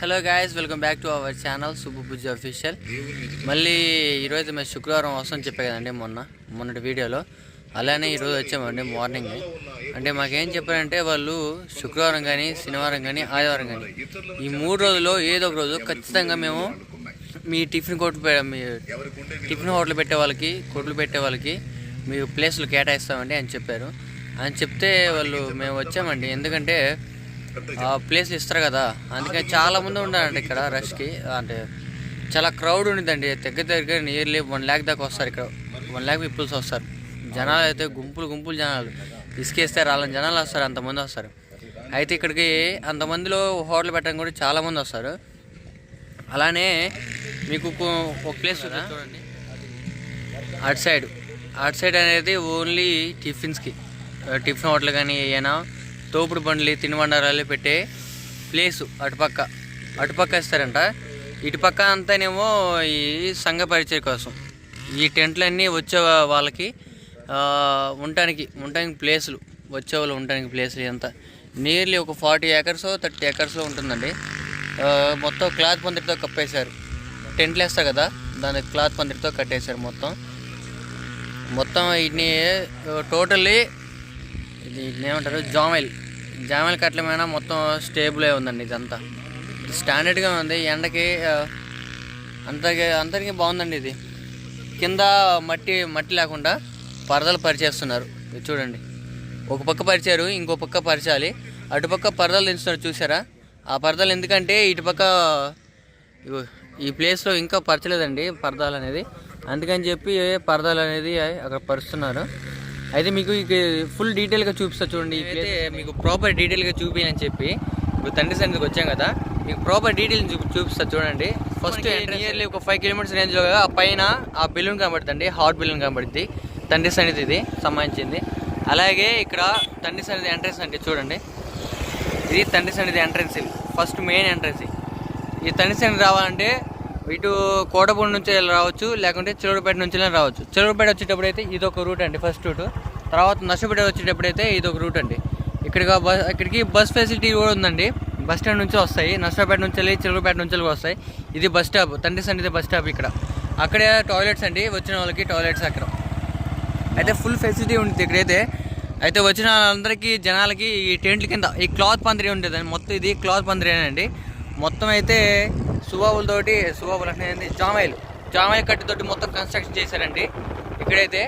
Hello guys welcome back to our channel Subbu Bujji official మళ్ళీ ఈరోజు మేము శుక్రవారం వస్తామని చెప్పే కదండి మొన్న మొన్నటి వీడియోలో. అలానే ఈరోజు వచ్చామండి మార్నింగ్ అంటే మాకేం చెప్పారంటే వాళ్ళు శుక్రవారం కానీ శనివారం కానీ ఆదివారం కానీ ఈ మూడు రోజుల్లో ఏదో ఒక రోజు ఖచ్చితంగా మేము మీ టిఫిన్ కోట్లు మీ టిఫిన్ హోటల్ పెట్టే వాళ్ళకి కొట్లు పెట్టే వాళ్ళకి మీ ప్లేస్లు కేటాయిస్తామండి అని చెప్పారు. అని చెప్తే వాళ్ళు మేము వచ్చామండి. ఎందుకంటే ప్లేస్లు ఇస్తారు కదా. అందుకని చాలా మంది ఉన్నారండి ఇక్కడ రష్కి అంటే చాలా క్రౌడ్ ఉండిందండి దగ్గర దగ్గర నియర్లీ వన్ ల్యాక్ దాకా వస్తారు ఇక్కడ. వన్ ల్యాక్ పీపుల్స్ వస్తారు. జనాలు అయితే గుంపులు గుంపులు జనాలు. ఇసుకేస్తే రాలని జనాలు వస్తారు అంతమంది వస్తారు. అయితే ఇక్కడికి అంతమందిలో హోటల్ పెట్టడానికి కూడా చాలా మంది వస్తారు. అలానే మీకు ఒక ప్లేస్ చూడండి అటు సైడ్ అటు సైడ్ అనేది ఓన్లీ టిఫిన్స్కి టిఫిన్ హోటల్ కానీ ఏమైనా తోపుడు బండ్లు తినుబండారాలు పెట్టే ప్లేసు అటుపక్క. అటుపక్క ఇస్తారంట ఇటుపక్క అంతానేమో ఈ సంఘ పరిచయ కోసం. ఈ టెంట్లన్నీ వచ్చే వాళ్ళకి ఉండటానికి ఉండటానికి ప్లేసులు వచ్చే వాళ్ళు ఉండటానికి ప్లేసులు ఎంత నియర్లీ ఒక ఫార్టీ ఏకర్స్ థర్టీ ఏకర్స్లో ఉంటుందండి. మొత్తం క్లాత్ పందిరితో కప్పేశారు. టెంట్లు వేస్తారు కదా దాని క్లాత్ పందిరితో కట్టేశారు మొత్తం. మొత్తం వీటిని టోటల్లీ ఇది వీటిని ఏమంటారు జామైల్ జామైల్ కట్టలమైన మొత్తం స్టేబుల్ అయి ఉందండి ఇదంతా. స్టాండర్డ్గా ఉంది. ఎండకి అంతకి అందరికి అందరికీ బాగుందండి ఇది. కింద మట్టి మట్టి లేకుండా పరదలు పరిచేస్తున్నారు. ఇది చూడండి. ఒక పక్క పరిచారు ఇంకో పక్క పరిచాలి. అటుపక్క పరదలు దించుతున్నారు చూసారా ఆ పరదలు ఎందుకంటే ఇటుపక్క ఈ ప్లేస్లో ఇంకా పరచలేదండి పరదాలు అనేది. అందుకని చెప్పి పరదాలు అనేది అక్కడ పరుస్తున్నారు. అయితే మీకు ఫుల్ డీటెయిల్గా చూపిస్తా చూడండి అయితే మీకు ప్రాపర్ డీటెయిల్గా చూపించని చెప్పి ఇప్పుడు తండ్రి సన్నిధికి వచ్చాం కదా మీకు ప్రాపర్ డీటెయిల్ చూపి చూపిస్తా చూడండి. ఫస్ట్ నియర్లీ ఒక ఫైవ్ కిలోమీటర్స్ రేంజ్లో ఆ పైన ఆ బిల్లున్ కనబడుతుంది హాట్ బిల్లున్ కనబడుద్ది తండ్రి సన్నిధి ఇది సంబంధించింది. అలాగే ఇక్కడ తండ్రి సన్నిధి ఎంట్రెన్స్ అంటే చూడండి. ఇది తండ్రి సన్నిధి ఎంట్రన్స్ ఫస్ట్ మెయిన్ ఎంట్రన్స్ ఈ తండ్రి సన్నిధి రావాలంటే ఇటు కోటపూడి నుంచి రావచ్చు లేకుంటే చిలువపేట నుంచి రావచ్చు. చిలువపేట వచ్చేటప్పుడు అయితే ఇది ఒక రూట్ అండి ఫస్ట్ రూట్. తర్వాత నష్టపేట వచ్చేటప్పుడు అయితే ఇది ఒక రూట్ అండి. ఇక్కడికి బస్ ఇక్కడికి బస్ ఫెసిలిటీ కూడా ఉందండి. బస్ స్టాండ్ నుంచి వస్తాయి. నష్టపేట నుంచి వెళ్ళి చిలువపేట నుంచి వస్తాయి. ఇది బస్ స్టాప్ తండ్రి సండే బస్ స్టాప్ ఇక్కడ. అక్కడే టాయిలెట్స్ అండి. వచ్చిన వాళ్ళకి టాయిలెట్స్ అక్కడ. అయితే ఫుల్ ఫెసిలిటీ ఉంటుంది ఇక్కడైతే. అయితే వచ్చిన వాళ్ళందరికీ జనాలకి ఈ టెంట్ల కింద ఈ క్లాత్ పందిరి ఉంటుంది మొత్తం ఇది క్లాత్ పందిరేనండి. మొత్తం అయితే సుబాబులతోటి సుబాబులు అనేది జామాయిలు జామాయి కట్టితోటి మొత్తం కన్స్ట్రక్షన్ చేశారండి. ఇక్కడైతే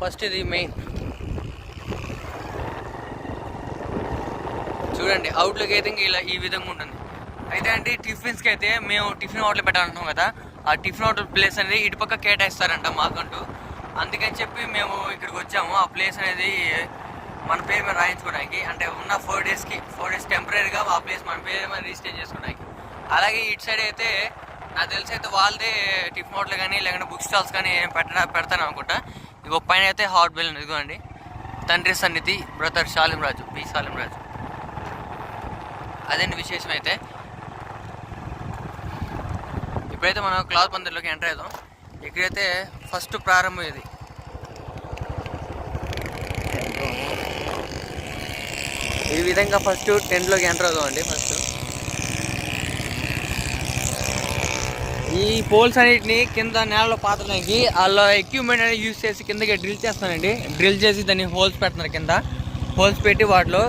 ఫస్ట్ ఇది మెయిన్ చూడండి అవుట్లోకి అయితే ఇంక ఇలా ఈ విధంగా ఉంటుంది. అయితే అండి టిఫిన్స్కి అయితే మేము టిఫిన్ హోటల్ పెట్టాలంటున్నాం కదా ఆ టిఫిన్ హోటల్ ప్లేస్ అనేది ఇటుపక్క కేటాయిస్తారంట మాకంటూ. అందుకని చెప్పి మేము ఇక్కడికి వచ్చాము. ఆ ప్లేస్ అనేది మన పేరు మీద రాయించుకోవడానికి. అంటే ఉన్న ఫోర్ డేస్కి ఫోర్ డేస్ టెంపరీగా ఆ ప్లేస్ మన పేరు మీద రిజిస్టర్ చేసుకోవడానికి అలాగే ఇటు సైడ్ అయితే నాకు తెలిసి అయితే వాళ్ళదే టిఫిన్ హోటల్ కానీ లేకుంటే బుక్ స్టాల్స్ కానీ ఏం పెట్ట పెడతాను అనుకుంటా. ఇగో పైన అయితే హాట్ బిల్ ఇదిగోండి తండ్రి సన్నిధి బ్రదర్ షాలిం రాజు పి షాలిం రాజు. అదండి విశేషం అయితే? ఇప్పుడైతే మనం క్లాత్ పందిర్లోకి ఎంటర్ అవుదాం. ఇక్కడైతే ఫస్ట్ ప్రారంభం ఇది. ఈ విధంగా ఫస్ట్ టెంట్లోకి ఎంటర్ అవుదాం అండి ఫస్ట్. ఈ పోల్స్ అన్నిటిని కింద నేలలో పాతడానికి వాళ్ళ ఎక్విప్మెంట్ అనేది యూజ్ చేసి కిందకి డ్రిల్ చేస్తానండి. డ్రిల్ చేసి దాన్ని హోల్స్ పెడుతున్నారు కింద. హోల్స్ పెట్టి వాటిలో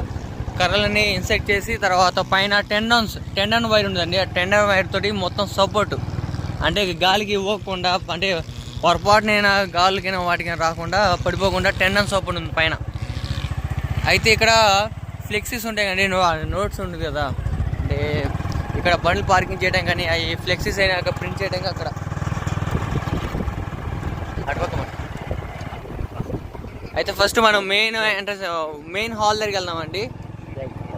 కర్రలని ఇన్సెక్ట్ చేసి తర్వాత పైన టెండన్స్ టెండన్ వైర్ ఉందండి. ఆ టెండన్ వైర్ తోటి మొత్తం సపోర్ట్ అంటే గాలికి ఇవ్వకుండా అంటే పొరపాటునైనా గాలికైనా వాటికైనా రాకుండా పడిపోకుండా టెండన్ సపోర్ట్ ఉంది పైన. అయితే ఇక్కడ ఫ్లెక్సీస్ ఉంటాయి కండి నోట్స్ ఉంటుంది కదా. అంటే ఇక్కడ బండ్లు పార్కింగ్ చేయడం కానీ అవి ఫ్లెక్సీస్ అయినాక ప్రింట్ చేయడం అక్కడ. అటుపక్క అయితే ఫస్ట్ మనం మెయిన్ ఎంట్రన్స్ మెయిన్ హాల్ దగ్గరికి వెళ్దామండి.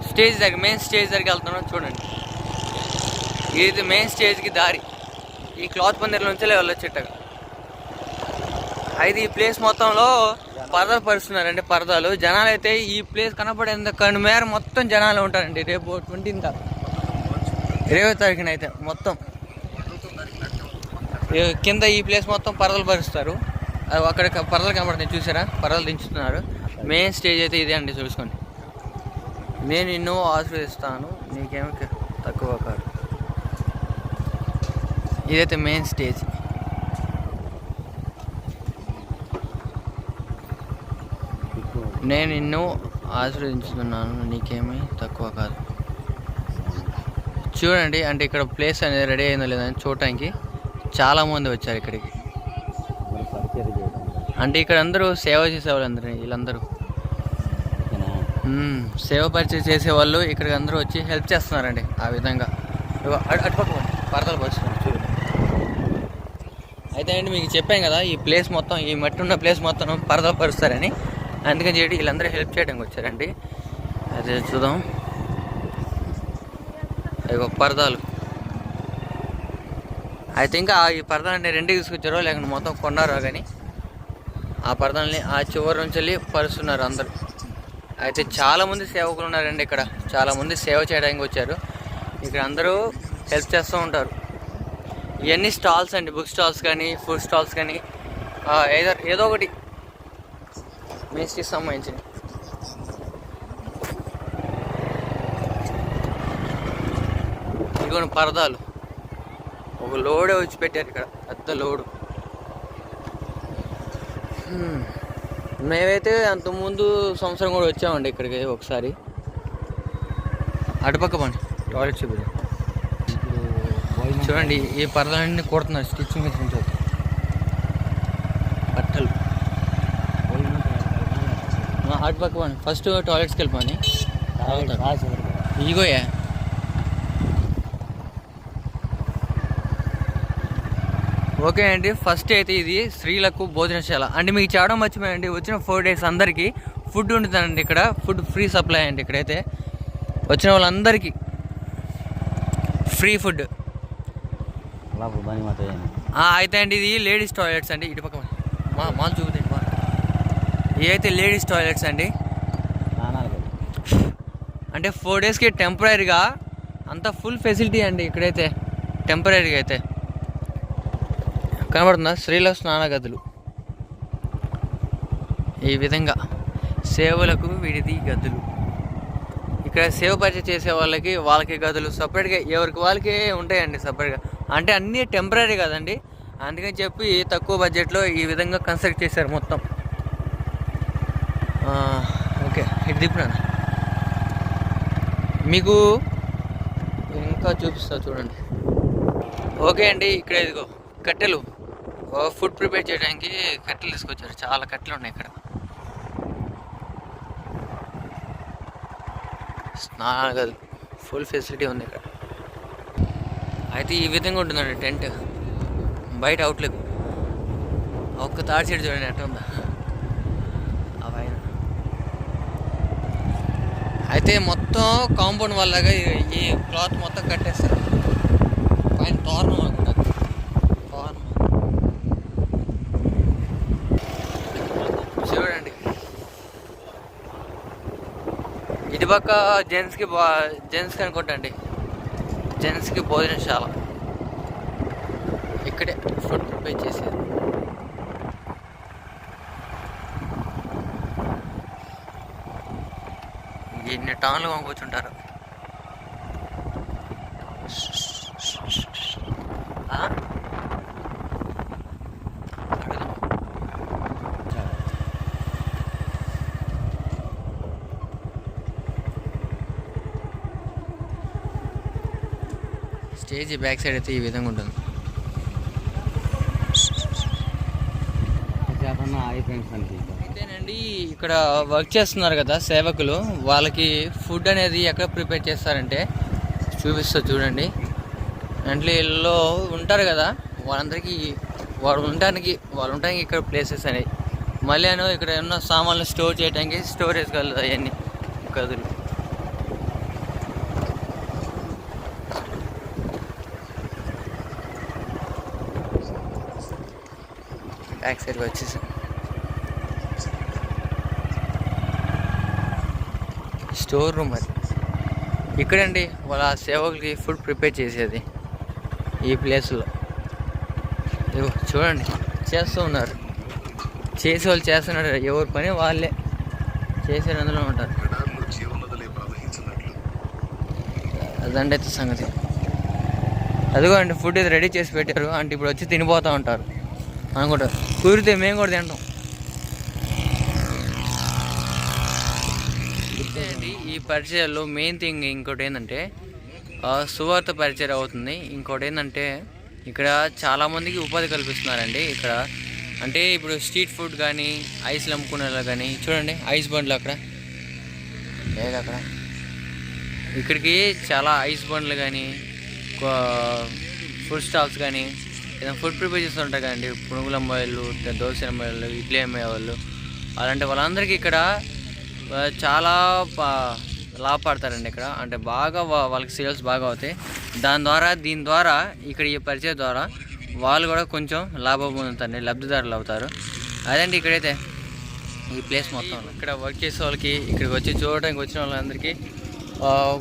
స్టేజ్ దగ్గర మెయిన్ స్టేజ్ దగ్గరికి వెళ్తున్నాం చూడండి. ఇది మెయిన్ స్టేజ్కి దారి. ఈ క్లాత్ పందిరి నుంచి వెళ్ళొచ్చేట అయితే ఈ ప్లేస్ మొత్తంలో పరదాలు పరుస్తున్నారండి పరదాలు. జనాలు అయితే ఈ ప్లేస్ కనపడేంత కనుమేర మొత్తం జనాలు ఉంటారండి. రేపు ట్వంటీ ఇరవై తారీఖున అయితే మొత్తం కింద ఈ ప్లేస్ మొత్తం పరదలు పరుస్తారు అది అక్కడ పరదలు కనబడుతుంది చూసారా? పరదలు దించుతున్నారు. మెయిన్ స్టేజ్ అయితే ఇదే అండి చూసుకోండి. నేను నిన్ను ఆశీర్వదిస్తాను నీకేమి తక్కువ కాదు. ఇదైతే మెయిన్ స్టేజ్. నేను నిన్ను ఆశ్రయించుతున్నాను నీకేమీ తక్కువ కాదు. చూడండి అంటే ఇక్కడ ప్లేస్ అనేది రెడీ అయిందో లేదని చూడటానికి చాలామంది వచ్చారు ఇక్కడికి. అంటే ఇక్కడ అందరూ సేవ చేసేవాళ్ళు అందరూ వీళ్ళందరూ. సేవ పరిచయం చేసేవాళ్ళు ఇక్కడికి అందరూ వచ్చి హెల్ప్ చేస్తున్నారండి ఆ విధంగా. అటు అటుపక్క పరదలు అయితే అండి మీకు చెప్పాను కదా ఈ ప్లేస్ మొత్తం ఈ మట్టి ఉన్న ప్లేస్ మొత్తం పరదలు పరుస్తారని. అందుకని చెప్పి వీళ్ళందరూ హెల్ప్ చేయడానికి వచ్చారండి. అదే చూద్దాం. ఇగో పరదాలు. అయితే ఇంకా ఈ పరదాలని రెండు తీసుకొచ్చారో లేకుంటే మొత్తం కొన్నారో కానీ ఆ పరదాలని ఆ చివరి నుంచి వెళ్ళి పరుస్తున్నారు అందరూ. అయితే చాలామంది సేవకులు ఉన్నారండి ఇక్కడ. చాలామంది సేవ చేయడానికి వచ్చారు. ఇక్కడ అందరూ హెల్ప్ చేస్తూ ఉంటారు. ఇవన్నీ స్టాల్స్ అండి. బుక్ స్టాల్స్ కానీ ఫుడ్ స్టాల్స్ కానీ ఏదో ఏదో ఒకటి. మేస్ట్రీకి సంబంధించినవి. ఇదిగోండి పరదాలు. ఒక లోడే వచ్చి పెట్టారు ఇక్కడ పెద్ద లోడు. మేమైతే అంతకుముందు సంవత్సరం కూడా వచ్చామండి ఇక్కడికి ఒకసారి. అటుపక్క పని టాయిలెట్ భోజనం చూడండి ఈ పరదాలన్నీ కుడుతున్నారు స్టిచ్చింగ్ మిషన్ తోటి బట్టలు. అటుపక్క పని ఫస్ట్ టాయిలెట్స్కి కదా. ఇగోయా ఓకే అండి ఫస్ట్ అయితే ఇది స్త్రీలకు భోజనశాల. అంటే మీకు చేయడం మర్చిపోయండి వచ్చిన ఫోర్ డేస్ అందరికీ ఫుడ్ ఉంటుందండి ఇక్కడ. ఫుడ్ ఫ్రీ సప్లై అండి ఇక్కడైతే. వచ్చిన వాళ్ళందరికీ ఫ్రీ ఫుడ్? అయితే అండి ఇది లేడీస్ టాయిలెట్స్ అండి ఇటు పక్క మా మాల్ చూపుతాయి మా. ఇవి అయితే లేడీస్ టాయిలెట్స్ అండి. అంటే ఫోర్ డేస్కి టెంపరీగా అంత ఫుల్ ఫెసిలిటీ అండి ఇక్కడైతే. టెంపరీగా అయితే. కనబడుతుందా? స్త్రీల స్నాన గదులు ఈ విధంగా సేవలకు విడిది గదులు. ఇక్కడ సేవ పరిచయం చేసే వాళ్ళకి వాళ్ళకి గదులు సపరేట్గా ఎవరికి వాళ్ళకి ఉంటాయండి సపరేట్గా. అంటే అన్నీ టెంపరీ కదండి. అందుకని చెప్పి తక్కువ బడ్జెట్లో ఈ విధంగా కన్స్ట్రక్ట్ చేశారు మొత్తం. ఓకే ఇటు దిప్పునా మీకు ఇంకా చూపిస్తా చూడండి. ఓకే అండి ఇక్కడ ఇదిగో కట్టెలు. ఫుడ్ ప్రిపేర్ చేయడానికి కట్టెలు తీసుకొచ్చారు. చాలా కట్టెలు ఉన్నాయి ఇక్కడ. స్నానాలు ఫుల్ ఫెసిలిటీ ఉంది ఇక్కడ. అయితే ఈ విధంగా ఉంటుందండి టెంట్. బయట అవుట్లుక్ ఒక్క తాడి సైడ్ చూడండి ఎట్లా ఉందా. అవైన అయితే మొత్తం కాంపౌండ్ వల్లగా ఈ- క్లాత్ మొత్తం కట్టేస్తారు. పైన తోరణం చూడండి ఇటు పక్క జెంట్స్కి బా జెంట్స్కి అనుకుంటండి జెంట్స్కి భోజనశాల. ఇక్కడే ఫుడ్ ప్రిపేర్ చేసేది. ఎన్ని టాన్లు కొనుక్కొచ్చుంటారు ఆ? అడుగుదాం. స్టేజ్ బ్యాక్ సైడ్ అయితే ఈ విధంగా ఉంటుంది. అయితేనండి ఇక్కడ వర్క్ చేస్తున్నారు కదా సేవకులు వాళ్ళకి ఫుడ్ అనేది ఎక్కడ ప్రిపేర్ చేస్తారంటే చూపిస్తా చూడండి. అంటే వీళ్ళు ఉంటారు కదా వాళ్ళందరికీ వాళ్ళు ఉండడానికి వాళ్ళు ఉండడానికి ఇక్కడ ప్లేసెస్ అనేవి. మళ్ళీ ఇక్కడ ఉన్న సామాన్లు స్టోర్ చేయడానికి స్టోరేజ్ గదులు అవన్నీ. గదులు బ్యాక్ సైడ్కి వచ్చేసాం. స్టోర్ రూమ్ అది. ఇక్కడండి వాళ్ళ సేవకులకి ఫుడ్ ప్రిపేర్ చేసేది ఈ ప్లేస్లో. ఇదిగో చూడండి చేస్తూ ఉన్నారు. చేసే వాళ్ళు చేస్తున్నారు ఎవరి పని వాళ్ళే. చేసే అందులో ఉంటారు. అదండి అయితే సంగతి. అదిగోండి ఫుడ్ ఇది రెడీ చేసి పెట్టారు. అంటే ఇప్పుడు వచ్చి తినిపోతూ ఉంటారు. అనుకుంటారు కుదిరితే మేము కూడా తింటాం. అండి ఈ పరిచయాల్లో మెయిన్ థింగ్ ఇంకోటి ఏంటంటే సువార్త పరిచయం అవుతుంది. ఇంకోటి ఏంటంటే ఇక్కడ చాలామందికి ఉపాధి కల్పిస్తున్నారండి ఇక్కడ. అంటే ఇప్పుడు స్ట్రీట్ ఫుడ్ కానీ ఐస్లు లమ్ముకునేలా కానీ చూడండి ఐస్ బండ్లు అక్కడ. లేదు అక్కడ? ఇక్కడికి చాలా ఐస్ బండ్లు కానీ ఫుడ్ స్టాల్స్ కానీ ఏదైనా ఫుడ్ ప్రిపేర్ చేస్తుంటారు కదండి. పునుగుల అమ్మాయిలు దోశ అమ్మాయిలు ఇడ్లీ అమ్మేవాళ్ళు. అలాంటి వాళ్ళందరికీ ఇక్కడ చాలా పా- లాభపడతారండి ఇక్కడ. అంటే బాగా వా- వాళ్ళకి సేల్స్ బాగా అవుతాయి. దాని ద్వారా దీని ద్వారా ఇక్కడ ఈ పరిచయం ద్వారా వాళ్ళు కూడా కొంచెం లాభం పొందుతారండి లబ్ధిదారులు అవుతారు. అదండి ఇక్కడైతే? ఈ ప్లేస్ మొత్తం. ఇక్కడ వర్క్ చేసే వాళ్ళకి ఇక్కడికి వచ్చి చూడడానికి వచ్చిన వాళ్ళందరికీ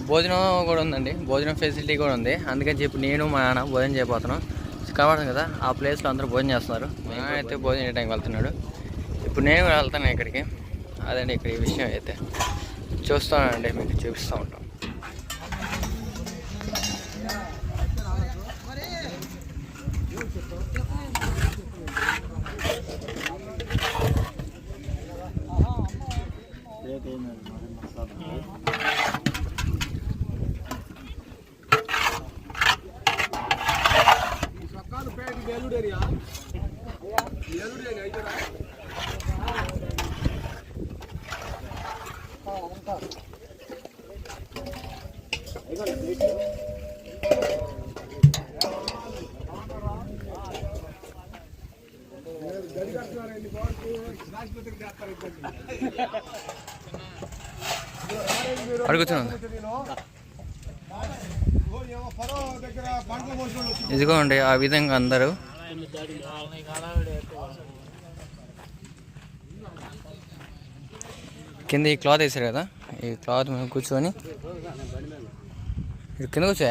భోజనం కూడా ఉందండి. భోజనం ఫెసిలిటీ కూడా ఉంది. అందుకని చెప్పి నేను మా నాన్న భోజనం చేయబోతున్నాం. కాబట్టి కదా ఆ ప్లేస్లో అందరూ భోజనం చేస్తున్నారు. అయితే భోజనం చేయడానికి వెళ్తున్నాడు. ఇప్పుడు నేను కూడా వెళ్తాను ఇక్కడికి. అదండి ఇక్కడ ఈ విషయం అయితే. చూస్తానండి మీకు చూపిస్తూ ఉంటాం. అడుగుతున్నాను. ఇదిగోండి ఆ విధంగా అందరూ కింద ఈ క్లాత్ వేసారు కదా? ఈ క్లాత్ మీద కూర్చొని. ఇక్కడ కింద కూర్చో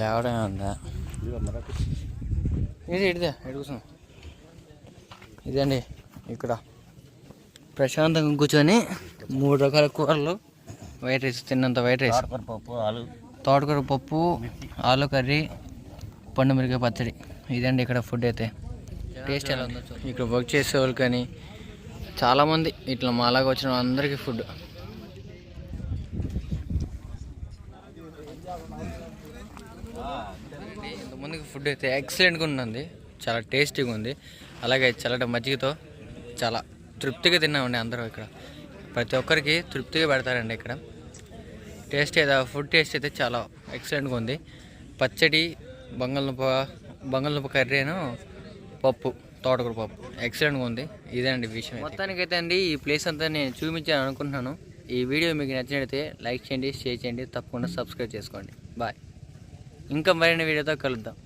లేవడమే ఉందా? ఇది ఇడిదే ఇటు కూర్చో. ఇదండి ఇక్కడ. ప్రశాంతంగా కూర్చొని మూడు రకాల కూరలు వైట్ రైస్ తిన్నంత వైట్ రైస్. పప్పు ఆలు. తోటకూర పప్పు ఆలు కర్రీ పండు మిరకాయ పచ్చడి. ఇదండి ఇక్కడ ఫుడ్ అయితే. టేస్ట్ ఎలా ఉందో. ఇక్కడ వర్క్ చేసే వాళ్ళు కానీ చాలామంది ఇట్లా మాలాగా వచ్చిన అందరికీ ఫుడ్ ఇంతమందికి ఫుడ్ అయితే ఎక్సలెంట్గా ఉందండి. చాలా టేస్టీగా ఉంది. అలాగే చల్లటి మజ్జిగతో చాలా తృప్తిగా తిన్నామండి అందరూ ఇక్కడ. ప్రతి ఒక్కరికి తృప్తిగా పెడతారండి ఇక్కడ. టేస్ట్ అయితే ఫుడ్ టేస్ట్ అయితే చాలా ఎక్సలెంట్గా ఉంది. పచ్చడి బంగాళదుంప బంగాళదుంప కర్రీను పప్పు. తోటకూర పప్పు. ఎక్సలెంట్గా ఉంది. ఇదేనండి విషయం మొత్తానికైతే అండి ఈ ప్లేస్ అంతా నేను చూపించాను అనుకుంటున్నాను. ఈ వీడియో మీకు నచ్చినట్లయితే లైక్ చేయండి షేర్ చేయండి. తప్పకుండా సబ్స్క్రైబ్ చేసుకోండి. బాయ్ ఇంకా మరిన్ని వీడియోతో కలుద్దాం.